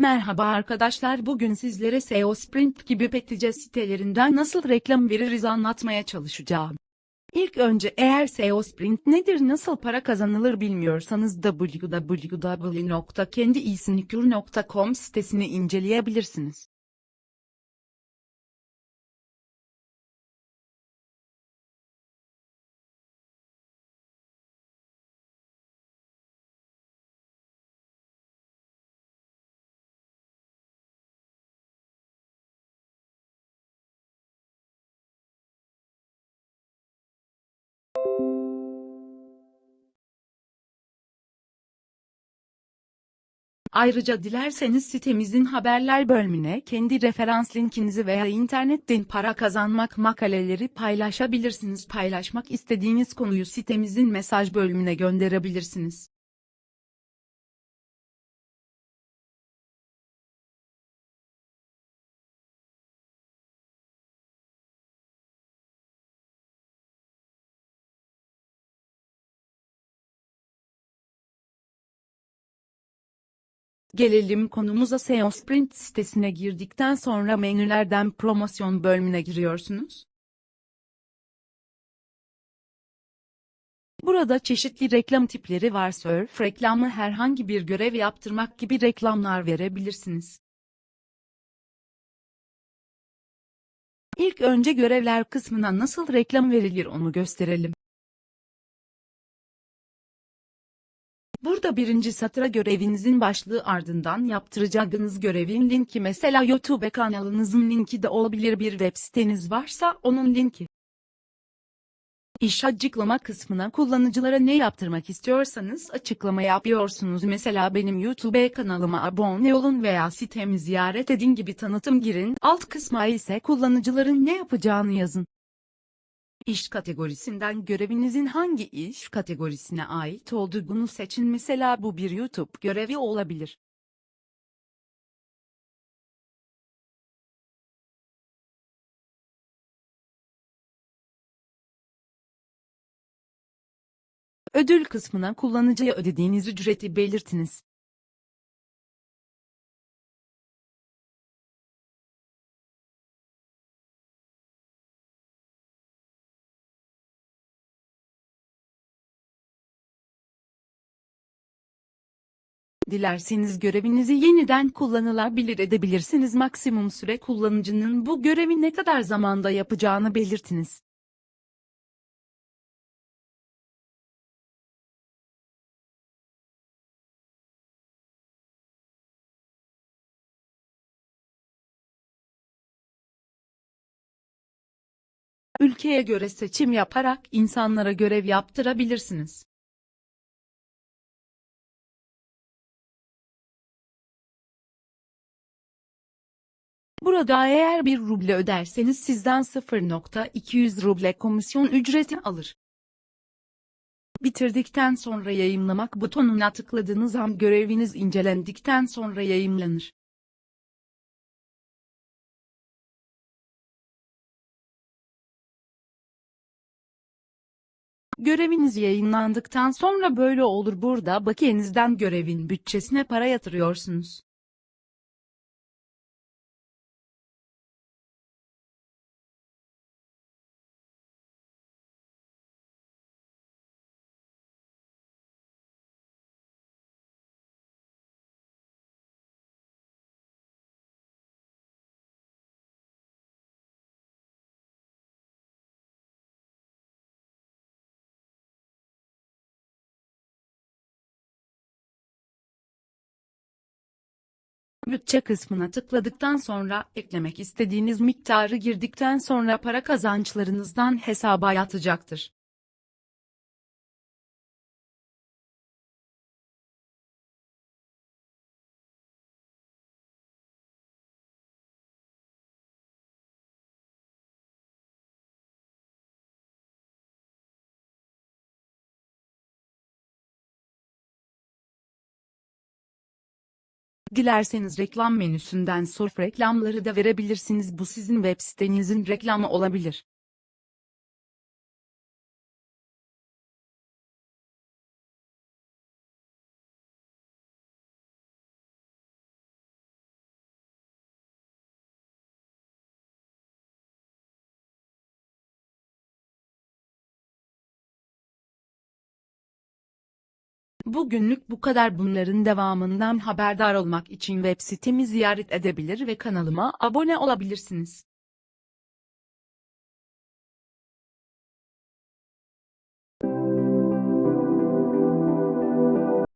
Merhaba arkadaşlar bugün sizlere SEO Sprint gibi Petice sitelerinden nasıl reklam veririz anlatmaya çalışacağım. İlk önce eğer SEO Sprint nedir nasıl para kazanılır bilmiyorsanız www.kendiisinikür.com sitesini inceleyebilirsiniz. Ayrıca dilerseniz sitemizin haberler bölümüne kendi referans linkinizi veya internetten para kazanmak makaleleri paylaşabilirsiniz. Paylaşmak istediğiniz konuyu sitemizin mesaj bölümüne gönderebilirsiniz. Gelelim konumuza SEO Sprint sitesine girdikten sonra menülerden promosyon bölümüne giriyorsunuz. Burada çeşitli reklam tipleri var. Surf reklamı herhangi bir görev yaptırmak gibi reklamlar verebilirsiniz. İlk önce görevler kısmına nasıl reklam verilir onu gösterelim. Burada birinci satıra görevinizin başlığı ardından yaptıracağınız görevin linki mesela YouTube kanalınızın linki de olabilir bir web siteniz varsa onun linki. İş açıklama kısmına kullanıcılara ne yaptırmak istiyorsanız açıklama yapıyorsunuz. Mesela benim YouTube kanalıma abone olun veya sitemi ziyaret edin gibi tanıtım girin. Alt kısma ise kullanıcıların ne yapacağını yazın. İş kategorisinden görevinizin hangi iş kategorisine ait olduğunu seçin. Mesela bu bir YouTube görevi olabilir. Ödül kısmına kullanıcıya ödediğiniz ücreti belirtiniz. Dilerseniz görevinizi yeniden kullanılabilir edebilirsiniz. Maksimum süre kullanıcının bu görevi ne kadar zamanda yapacağını belirtiniz. Ülkeye göre seçim yaparak insanlara görev yaptırabilirsiniz. Burada eğer bir ruble öderseniz sizden 0.200 ruble komisyon ücreti alır. Bitirdikten sonra yayınlamak butonuna tıkladığınız an göreviniz incelendikten sonra yayınlanır. Göreviniz yayınlandıktan sonra böyle olur burada bakiyenizden görevin bütçesine para yatırıyorsunuz. Bütçe kısmına tıkladıktan sonra eklemek istediğiniz miktarı girdikten sonra para kazançlarınızdan hesaba yatacaktır. Dilerseniz reklam menüsünden surf reklamları da verebilirsiniz. Bu sizin web sitenizin reklamı olabilir. Bugünlük bu kadar bunların devamından haberdar olmak için web sitemi ziyaret edebilir ve kanalıma abone olabilirsiniz.